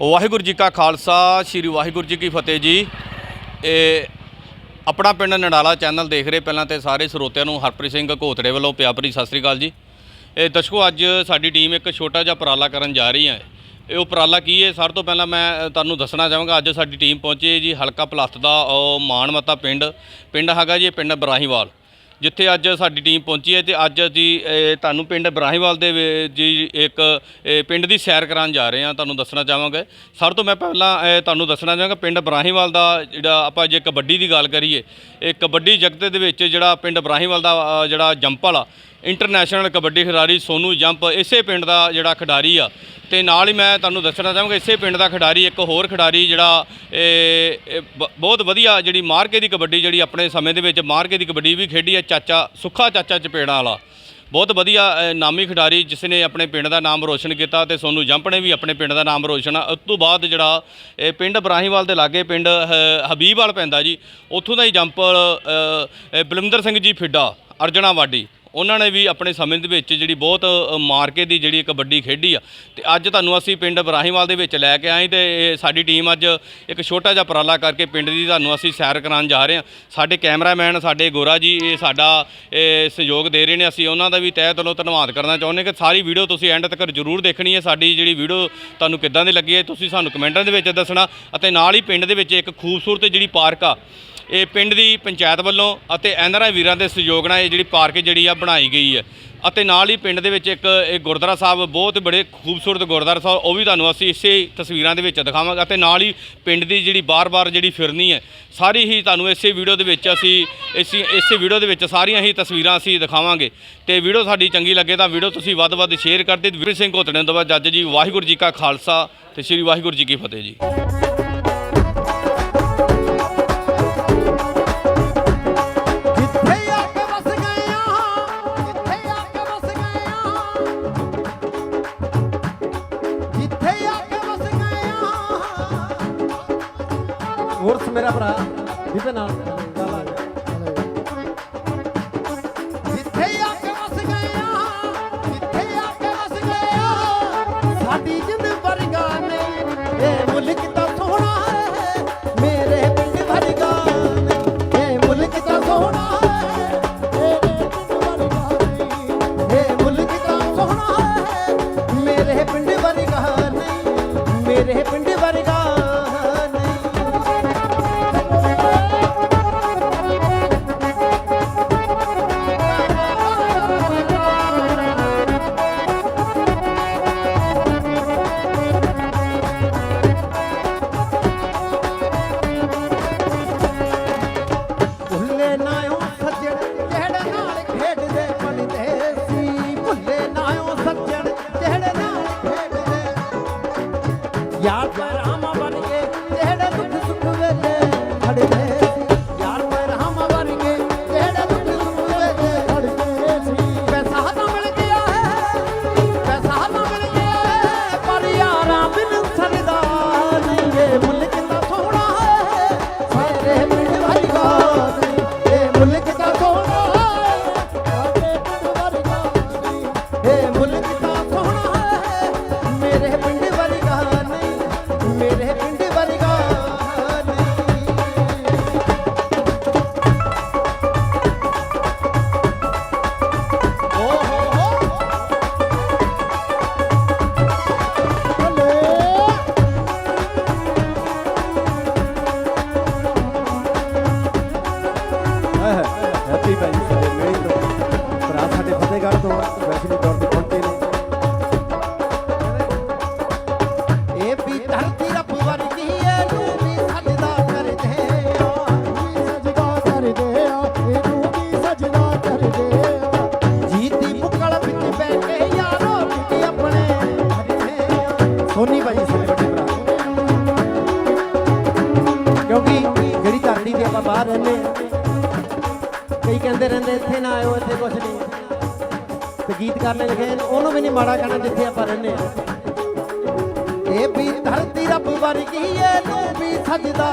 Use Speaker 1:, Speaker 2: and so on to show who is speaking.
Speaker 1: ਵਾਹਿਗੁਰੂ ਜੀ ਕਾ ਖਾਲਸਾ, ਸ੍ਰੀ ਵਾਹਿਗੁਰੂ ਜੀ ਕੀ ਫਤਿਹ ਜੀ। ਇਹ ਆਪਣਾ ਪਿੰਡ ਨਡਾਲਾ ਚੈਨਲ ਦੇਖ ਰਹੇ ਪਹਿਲਾਂ ਤੇ ਸਾਰੇ ਸਰੋਤਿਆਂ ਨੂੰ ਹਰਪ੍ਰੀਤ ਸਿੰਘ ਘੋਤੜੇ ਵੱਲੋਂ ਪਿਆਰ ਭਰੀ ਸਤਿ ਸ੍ਰੀ ਅਕਾਲ ਜੀ। ਇਹ ਦਰਸ਼ਕੋ, ਅੱਜ ਸਾਡੀ ਟੀਮ ਇੱਕ ਛੋਟਾ ਜਿਹਾ ਉਪਰਾਲਾ ਕਰਨ ਜਾ ਰਹੀ ਹੈ। ਇਹ ਉਪਰਾਲਾ ਕੀ ਹੈ? ਸਭ ਤੋਂ ਪਹਿਲਾਂ ਮੈਂ ਤੁਹਾਨੂੰ ਦੱਸਣਾ ਚਾਹਾਂਗਾ, ਅੱਜ ਸਾਡੀ ਟੀਮ ਪਹੁੰਚੀ ਹੈ ਜੀ ਹਲਕਾ ਪਲੱਥ ਦਾ, ਉਹ ਮਾਨਮਤਾ ਪਿੰਡ। ਪਿੰਡ ਹੈਗਾ ਜੀ, ਇਹ ਪਿੰਡ ਬਰਾਹੀਵਾਲ। ਜਿੱਥੇ ਅੱਜ ਸਾਡੀ ਟੀਮ ਪਹੁੰਚੀ ਹੈ ਤੇ ਅੱਜ ਅਸੀਂ ਇਹ, ਤੁਹਾਨੂੰ ਪਿੰਡ ਬਰਾਹੀਵਾਲ ਦੇ ਵਿੱਚ ਜੀ ਇੱਕ ਇਹ, ਪਿੰਡ ਦੀ ਸੈਰ ਕਰਾਉਣ ਜਾ ਰਹੇ ਹਾਂ ਤੁਹਾਨੂੰ ਦੱਸਣਾ ਚਾਹਾਂਗੇ। ਸਭ ਤੋਂ ਮੈਂ ਪਹਿਲਾਂ ਇਹ, ਤੁਹਾਨੂੰ ਦੱਸਣਾ ਚਾਹਾਂਗਾ ਪਿੰਡ ਬਰਾਹੀਵਾਲ ਦਾ ਜਿਹੜਾ ਆਪਾਂ ਜੇ ਕਬੱਡੀ ਦੀ ਗੱਲ ਕਰੀਏ ਇਹ ਕਬੱਡੀ ਜਗਤ ਦੇ ਵਿੱਚ ਜਿਹੜਾ ਪਿੰਡ ਬਰਾਹੀਵਾਲ ਦਾ ਅ, ਜਿਹੜਾ ਜੰਪਲ ਆ ਇੰਟਰਨੈਸ਼ਨਲ ਕਬੱਡੀ ਖਿਡਾਰੀ ਸੋਨੂ ਜੰਪ ਇਸੇ ਪਿੰਡ ਦਾ ਜਿਹੜਾ ਖਿਡਾਰੀ ਆ। ਤੇ ਨਾਲ ਹੀ ਮੈਂ ਤੁਹਾਨੂੰ ਦੱਸਣਾ ਚਾਹਾਂਗਾ ਇਸੇ ਪਿੰਡ ਦਾ ਖਿਡਾਰੀ ਇੱਕ ਹੋਰ ਖਿਡਾਰੀ ਜਿਹੜਾ ਇਹ- ਇਹ ਬ- ਬਹੁਤ ਵਧੀਆ ਜਿਹੜੀ ਮਾਰਕੇ ਦੀ ਕਬੱਡੀ ਜਿਹੜੀ ਆਪਣੇ ਸਮੇਂ ਦੇ ਵਿੱਚ ਮਾਰਕੇ ਦੀ ਕਬੱਡੀ ਵੀ ਖੇਡੀ ਹੈ ਚਾਚਾ, ਸੁੱਖਾ ਚਾਚਾ ਚਪੇੜਾਂ ਵਾਲਾ। ਬਹੁਤ ਵਧੀਆ ਨਾਮੀ ਖਿਡਾਰੀ ਜਿਸ ਨੇ ਆਪਣੇ ਪਿੰਡ ਦਾ ਨਾਮ ਰੋਸ਼ਨ ਕੀਤਾ ਤੇ ਸੋਨੂ ਜੰਪ ਨੇ ਵੀ ਆਪਣੇ ਪਿੰਡ ਦਾ ਨਾਮ ਰੋਸ਼ਨ ਉਸ ਤੋਂ ਬਾਅਦ ਜਿਹੜਾ, ਇਹ ਪਿੰਡ ਬਰਾਹੀਵਾਲ ਦੇ ਲਾਗੇ ਪਿੰਡ, ਹ- ਹਬੀਬਵਾਲ ਪੈਂਦਾ ਜੀ, ਉੱਥੋਂ ਦਾ ਹੀ ਜੰਪ ਬਲਵਿੰਦਰ ਸਿੰਘ ਜੀ ਫਿੱਡਾ, ਅਰਜਣਾ ਵਾਡੀ। ਉਹਨਾਂ ਨੇ ਵੀ ਆਪਣੇ ਸਮੇਂ ਦੇ ਵਿੱਚ ਜਿਹੜੀ ਬਹੁਤ ਮਾਰਕੇ ਦੀ ਜਿਹੜੀ ਕਬੱਡੀ ਖੇਡੀ ਆ। ਤੇ ਅੱਜ ਤੁਹਾਨੂੰ ਅਸੀਂ ਪਿੰਡ ਬਰਾਹੀਵਾਲ ਦੇ ਵਿੱਚ ਲੈ ਕੇ ਆਏ ਤੇ ਇਹ ਸਾਡੀ ਟੀਮ ਅੱਜ ਇੱਕ ਛੋਟਾ ਜਿਹਾ ਉਪਰਾਲਾ ਕਰਕੇ ਪਿੰਡ ਦੀ ਤੁਹਾਨੂੰ ਅਸੀਂ ਸੈਰ ਕਰਾਉਣ ਜਾ ਰਹੇ ਹਾਂ। ਸਾਡੇ ਕੈਮਰਾਮੈਨ, ਸਾਡੇ ਗੋਰਾ ਜੀ, ਇਹ ਸਾਡਾ, ਇਹ ਸਹਿਯੋਗ ਦੇ ਰਹੇ ਨੇ। ਅਸੀਂ ਉਹਨਾਂ ਦਾ ਵੀ ਤਹਿ ਦਿਲੋਂ ਧੰਨਵਾਦ ਕਰਨਾ ਚਾਹੁੰਦੇ ਕਿ ਸਾਰੀ ਵੀਡੀਓ ਤੁਸੀਂ ਐਂਡ ਤੱਕ ਜ਼ਰੂਰ ਦੇਖਣੀ ਹੈ। ਸਾਡੀ ਜਿਹੜੀ ਵੀਡੀਓ ਤੁਹਾਨੂੰ ਕਿੱਦਾਂ ਦੀ ਲੱਗੀ ਹੈ, ਤੁਸੀਂ ਸਾਨੂੰ ਕਮੈਂਟਾਂ ਦੇ ਵਿੱਚ ਦੱਸਣਾ ਅਤੇ ਨਾਲ ਹੀ ਪਿੰਡ ਦੇ ਵਿੱਚ ਇੱਕ ਖੂਬਸੂਰਤ ਜਿਹੜੀ ਪਾਰਕ ਆ ਇਹ ਪਿੰਡ ਦੀ ਪੰਚਾਇਤ ਵੱਲੋਂ ਅਤੇ ਐਨਆਰਆਈ ਵੀਰਾਂ ਦੇ ਸਹਿਯੋਗ ਨਾਲ ਇਹ ਜਿਹੜੀ ਪਾਰਕ ਜਿਹੜੀ ਆ ਬਣਾਈ ਗਈ ਹੈ। ਅਤੇ ਨਾਲ ਹੀ ਪਿੰਡ ਦੇ ਵਿੱਚ ਇੱਕ ਇਹ ਗੁਰਦੁਆਰਾ ਸਾਹਿਬ ਬਹੁਤ ਬੜੇ ਖੂਬਸੂਰਤ ਗੁਰਦੁਆਰਾ ਸਾਹਿਬ, ਉਹ ਵੀ ਤੁਹਾਨੂੰ ਅਸੀਂ ਇਸੇ ਤਸਵੀਰਾਂ ਦੇ ਵਿੱਚ ਦਿਖਾਵਾਂਗੇ ਅਤੇ ਨਾਲ ਹੀ ਪਿੰਡ ਦੀ ਜਿਹੜੀ ਬਾਰ-ਬਾਰ ਜਿਹੜੀ ਫਿਰਨੀ ਹੈ, ਸਾਰੀ ਹੀ ਤੁਹਾਨੂੰ ਇਸੇ ਵੀਡੀਓ ਦੇ ਵਿੱਚ ਅਸੀਂ ਇਸੇ ਇਸੇ ਵੀਡੀਓ ਦੇ ਵਿੱਚ ਸਾਰੀਆਂ ਹੀ ਤਸਵੀਰਾਂ ਅਸੀਂ ਦਿਖਾਵਾਂਗੇ। ਤੇ ਵੀਡੀਓ ਸਾਡੀ ਚੰਗੀ ਲੱਗੇ ਤਾਂ ਵੀਡੀਓ ਤੁਸੀਂ ਵੱਧ ਵੱਧ ਸ਼ੇਅਰ ਕਰ ਦਿਓ ਵੀਰ ਸਿੰਘ ਘੋਤੜੇ ਤੋਂ ਬਾਅਦ ਜੱਜ ਜੀ, ਵਾਹਿਗੁਰੂ ਜੀ ਕਾ ਖਾਲਸਾ ਤੇ ਸ੍ਰੀ ਵਾਹਿਗੁਰੂ ਜੀ ਕੀ ਫਤਿਹ ਜੀ।
Speaker 2: ਵਰਗਾ ਨਹੀਂ। ਇਹ ਮੁਲਕ ਤਾਂ ਸੋਹਣਾ ਹੈ ਮੇਰੇ ਪਿੰਡ ਯਾਰ ਰਾਮਾ ਨਹੀਂ ਮੇਰੇ ਪਿੰਡ ਸੋਨੀ ਭਾਜੀ ਸਾਡੇ ਵੱਡੇ ਭਰਾ। ਕਿਉਂਕਿ ਜਿਹੜੀ ਧਰਤੀ ਤੇ ਆਪਾਂ ਬਾਹਰ ਰਹਿੰਦੇ ਆ ਕਈ ਕਹਿੰਦੇ ਰਹਿੰਦੇ, ਇੱਥੇ ਨਾ ਆਇਓ, ਇੱਥੇ ਕੁਛ ਨਹੀਂ। ਤੇ ਗੀਤਕਾਰ ਨੇ ਲਿਖੇ ਉਹਨੂੰ ਵੀ ਨਹੀਂ ਮਾੜਾ ਕਹਿਣਾ ਜਿੱਥੇ ਆਪਾਂ ਰਹਿੰਦੇ ਆ ਇਹ ਵੀ ਧਰਤੀ ਰੱਬ ਵਰਗੀ ਇਹਨੂੰ ਵੀ ਸਜਦਾ